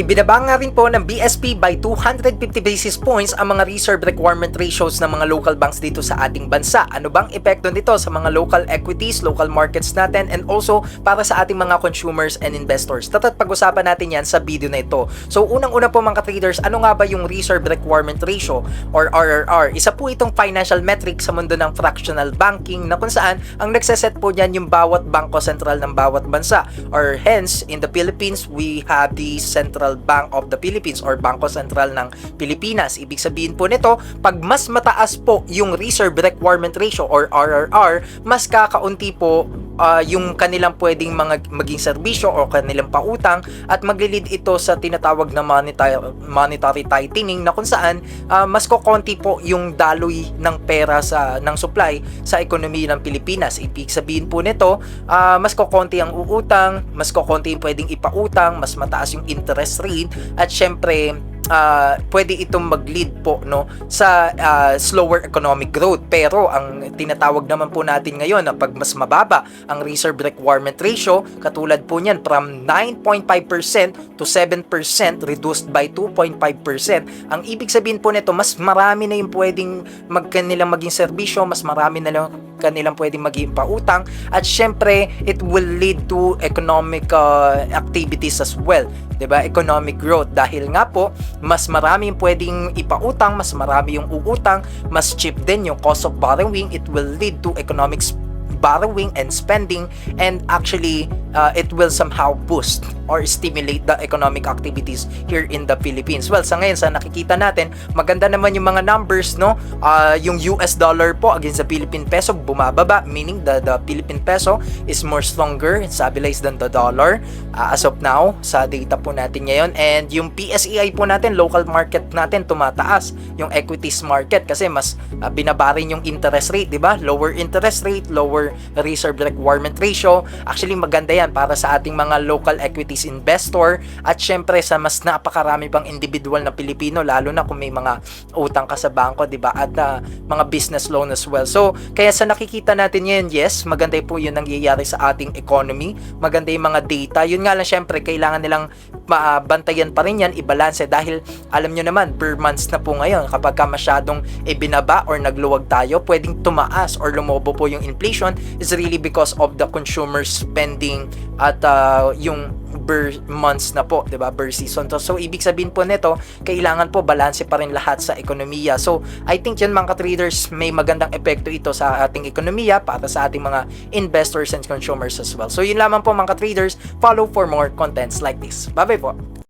Ibinaba nga rin po ng BSP by 250 basis points ang mga reserve requirement ratios ng mga local banks dito sa ating bansa. Ano bang epekto nito sa mga local equities, local markets natin, and also para sa ating mga consumers and investors? Tatat pag-usapan natin yan sa video na ito. So unang-una po mga traders, ano nga ba yung reserve requirement ratio or RRR? Isa po itong financial metric sa mundo ng fractional banking na kung saan ang nagsaset po niyan yung bawat bangko sentral ng bawat bansa. Or hence, in the Philippines, we have the Central Bank of the Philippines or Bangko Sentral ng Pilipinas. Ibig sabihin po nito, pag mas mataas po yung reserve requirement ratio or RRR, mas kakaunti po ah, yung kanilang pwedeng mga, maging serbisyo o kanilang pautang at maglilid ito sa tinatawag na monetary, monetary tightening na kung saan ah, mas kokonti po yung daloy ng pera sa ng supply sa ekonomiya ng Pilipinas. Ibig sabihin po nito, ah, mas kokonti ang uutang, mas kokonti yung pwedeng ipautang, mas mataas yung interest rate at syempre ah, pwede itong mag-lead po no sa ah, slower economic growth. Pero ang tinatawag naman po natin ngayon na pag mas mababa ang reserve requirement ratio katulad po niyan from 9.5% to 7% reduced by 2.5% ang ibig sabihin po nito mas marami na yung pwedeng mag kanilang maging serbisyo mas marami na lang kanilang pwedeng maging pautang. At syempre it will lead to economic uh, activities as well 'di ba? Economic growth. Dahil nga po mas marami yung pwedeng ipautang mas marami yung uutang mas cheap din yung cost of borrowing. It will lead to economic borrowing and spending and actually uh, it will somehow boost or stimulate the economic activities here in the Philippines. Well, sa ngayon sa nakikita natin, maganda naman yung mga numbers, no? Uh, yung US dollar po against the Philippine peso bumababa, meaning the the Philippine peso is more stronger, stabilized than the dollar uh, as of now sa data po natin ngayon. And yung PSEI po natin, local market natin tumataas, yung equities market kasi mas uh, binabarin yung interest rate, 'di ba? Lower interest rate, lower reserve requirement ratio. Actually maganda 'yan para sa ating mga local equities investor at syempre sa mas napakarami pang individual na Pilipino lalo na kung may mga utang ka sa bangko, 'di ba? At uh, mga business loan as well. So, kaya sa nakikita natin ngayon, yes, maganda po 'yung nangyayari sa ating economy. Maganda 'yung mga data. Yun nga lang syempre kailangan nilang mabantayan pa rin yan, ibalanse dahil alam nyo naman, per months na po ngayon, kapag ka masyadong ibinaba or nagluwag tayo, pwedeng tumaas or lumobo po yung inflation is really because of the consumer spending at uh, yung ber months na po, 'di ba? Ber season to. So ibig sabihin po nito, kailangan po balanse pa rin lahat sa ekonomiya. So I think 'yun mga traders, may magandang epekto ito sa ating ekonomiya para sa ating mga investors and consumers as well. So yun lamang po mga traders, follow for more contents like this. Bye-bye po.